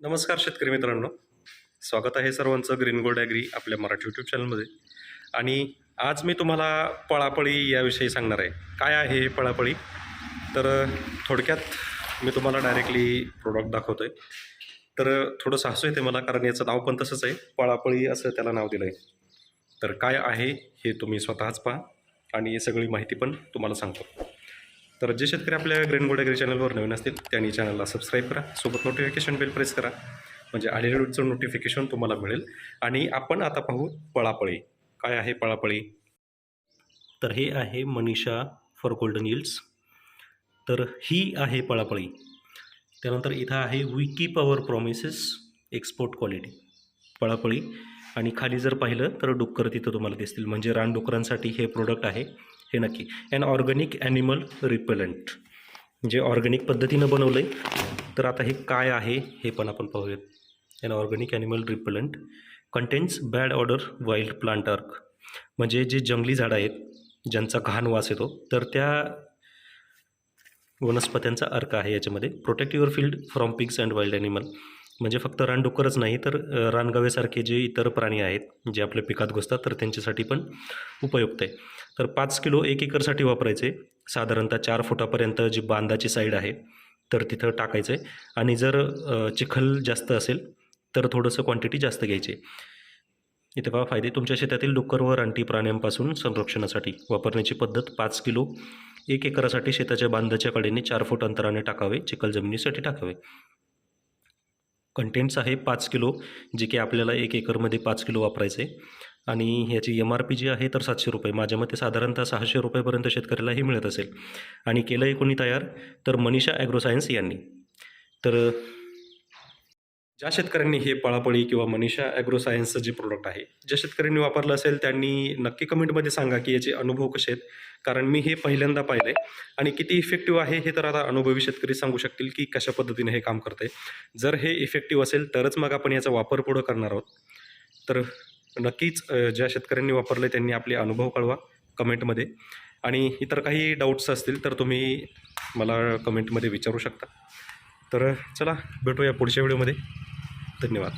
नमस्कार शेतकरी मित्रांनो. स्वागत आहे सर्वांचं ग्रीन गोल्ड ॲग्री आपल्या मराठी यूट्यूब चॅनलमध्ये आणि आज मी तुम्हाला पळापळी याविषयी सांगणार आहे. काय आहे हे पळापळी? तर थोडक्यात मी तुम्हाला डायरेक्टली प्रोडक्ट दाखवतो आहे तर थोडं थोडंसं येते मला कारण याचं नाव पण तसंच आहे. पळापळी असं त्याला नाव दिलं आहे तर काय आहे हे तुम्ही स्वतःच पहा. आणि सगळी माहिती पण तुम्हाला सांगतो. तर जे शेतकरी आपल्या ग्रीन गोल्ड ॲग्री चॅनलवर नवीन असतील त्यांनी चॅनलला सबस्क्राईब करा. सोबत नोटिफिकेशन बेल प्रेस करा. म्हणजे आलेल्या व्हिडिओचं नोटिफिकेशन तुम्हाला मिळेल. आणि आपण आता पाहू पळापळी. काय आहे पळापळी? तर हे आहे मनीषा फॉर गोल्डन हिल्स तर ही आहे पळापळी. त्यानंतर इथं आहे Vicky power promises export quality पळापळी. आणि खाली जर पाहिलं तर डुक्कर तिथं तुम्हाला दिसतील. म्हणजे रानडुकरांसाठी हे प्रोडक्ट आहे. हे नक्की. अँड ऑर्गॅनिक ॲनिमल रिपेलंट जे ऑर्गॅनिक पद्धतीनं बनवलं आहे तर आता हे काय आहे हे पण आपण पाहूयात. And organic animal repellent contains bad order wild plant अर्क म्हणजे जे जंगली झाडं आहेत ज्यांचा घाण वास येतो तर त्या वनस्पत्यांचा अर्क आहे याच्यामध्ये. Protect your field from pigs and wild animal म्हणजे फक्त रानडुकरच नाही तर रानगावेसारखे जे इतर प्राणी आहेत जे आपल्या पिकात घुसतात तर त्यांच्यासाठी पण उपयुक्त आहे. तर पाच किलो एक एकरसाठी वापरायचे. साधारणतः चार फुटापर्यंत जी बांधाची साईड आहे तर तिथं टाकायचं. आहे आणि जर चिखल जास्त असेल तर थोडंसं क्वांटिटी जास्त घ्यायची. इथे पहा फायदे. तुमच्या शेतातील डुक्कर व रानटी प्राण्यांपासून संरक्षणासाठी वापरण्याची पद्धत पाच किलो एक एकरासाठी शेताच्या बांधाच्या कडेने चार फूट अंतराने टाकावे चिखल जमिनीसाठी टाकावे. कंटेंट्स आहे पाच किलो जे की आपल्याला एक एकरमध्ये पाच किलो वापरायचे. आणि ह्याची एम आर पी जी आहे तर सातशे रुपये. माझ्या मते साधारणतः सहाशे रुपयेपर्यंत शेतकऱ्याला हे मिळत असेल. आणि केलं आहे कोणी तयार तर मनीषा ॲग्रोसायन्स यांनी. तर ज्या शेतकऱ्यांनी हे पळापळी किंवा मनीषा ॲग्रोसायन्सचं जे प्रोडक्ट आहे ज्या शेतकऱ्यांनी वापरलं असेल त्यांनी नक्की कमेंटमध्ये सांगा की याचे अनुभव कसे आहेत. कारण मी हे पहिल्यांदा पाहिलं आहे आणि किती इफेक्टिव्ह आहे हे तर आता अनुभवी शेतकरी सांगू शकतील की कशा पद्धतीने हे काम करते जर हे इफेक्टिव्ह असेल तरच मग आपण याचा वापर पुढं करणार आहोत. तर नक्कीच ज्या शेतकऱ्यांनी वापरले त्यांनी आपले अनुभव कळवा कमेंटमध्ये. आणि इतर काही डाऊट्स असतील तर तुम्ही मला कमेंटमध्ये विचारू शकता. तर चला भेटूया पुढच्या व्हिडिओमध्ये. धन्यवाद.